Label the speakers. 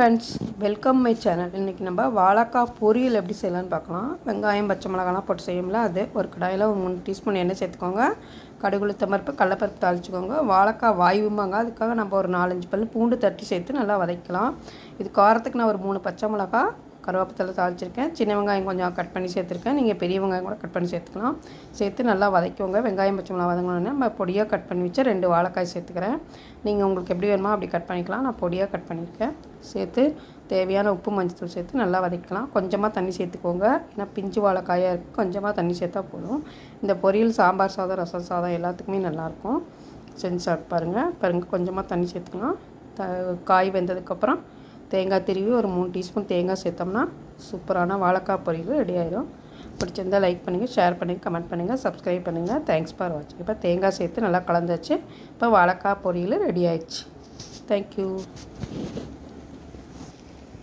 Speaker 1: Friends welcome my channel இன்றைக்கி நம்ம வாழைக்காய் பொரியல் எப்படி செய்யலான்னு பார்க்கலாம். வெங்காயம் பச்சை மிளகாலாம் போட்டு செய்யும்ல அது ஒரு கடாயில் ஒரு மூணு டீஸ்பூன் எண்ணெய் சேர்த்துக்கோங்க. கடுகு பருப்பு கடலப்பருப்பு தாளிச்சுக்கோங்க. வாழைக்காய் வாய்வுமாங்க அதுக்காக நம்ம ஒரு நாலஞ்சு பல் பூண்டு தட்டி சேர்த்து நல்லா வதக்கலாம். இது காரத்துக்கு நான் ஒரு மூணு பச்சை மிளகா கருவேப்பத்தலை தாளிச்சிருக்கேன். சின்ன வெங்காயம் கொஞ்சம் கட் பண்ணி சேர்த்துருக்கேன். நீங்கள் பெரிய வெங்காயம் கூட கட் பண்ணி சேர்த்துக்கலாம். சேர்த்து நல்லா வதக்கிக்கோங்க. வெங்காயம் பச்சை மிளகா வதங்கினோடனே நம்ம பொடியாக கட் பண்ணி வச்சு ரெண்டு வாழைக்காய் சேர்த்துக்கிறேன். நீங்கள் உங்களுக்கு எப்படி வேணுமோ அப்படி கட் பண்ணிக்கலாம். நான் பொடியாக கட் பண்ணியிருக்கேன். சேர்த்து தேவையான உப்பு மஞ்சத்தூள் சேர்த்து நல்லா வதக்கலாம் கொஞ்சமாக தண்ணி சேர்த்துக்கோங்க. ஏன்னா பிஞ்சு வாழைக்காயாக இருக்குது கொஞ்சமாக தண்ணி சேர்த்தா போதும். இந்த பொரியல் சாம்பார் சாதம் ரசம் சாதம் எல்லாத்துக்குமே நல்லாயிருக்கும். செஞ்சு சாப்பிட்டு பாருங்கள் பாருங்கள் கொஞ்சமாக தண்ணி சேர்த்துக்கலாம். த காய் வெந்ததுக்கப்புறம் தேங்காய் திருவி ஒரு மூணு டீஸ்பூன் தேங்காய் சேர்த்தோம்னா சூப்பரான வாழைக்காய் பொரியல் ரெடி ஆயிடும் பிடிச்சிருந்தால் லைக் பண்ணுங்கள் ஷேர் பண்ணுங்கள் கமெண்ட் பண்ணுங்கள் சப்ஸ்கிரைப் பண்ணுங்கள் தேங்க்ஸ் ஃபார் வாட்சிங் இப்போ தேங்காய் சேர்த்து நல்லா கலந்தாச்சு. இப்போ வாழைக்காய் பொரியல் ரெடி ஆயிடுச்சு. தேங்க்யூ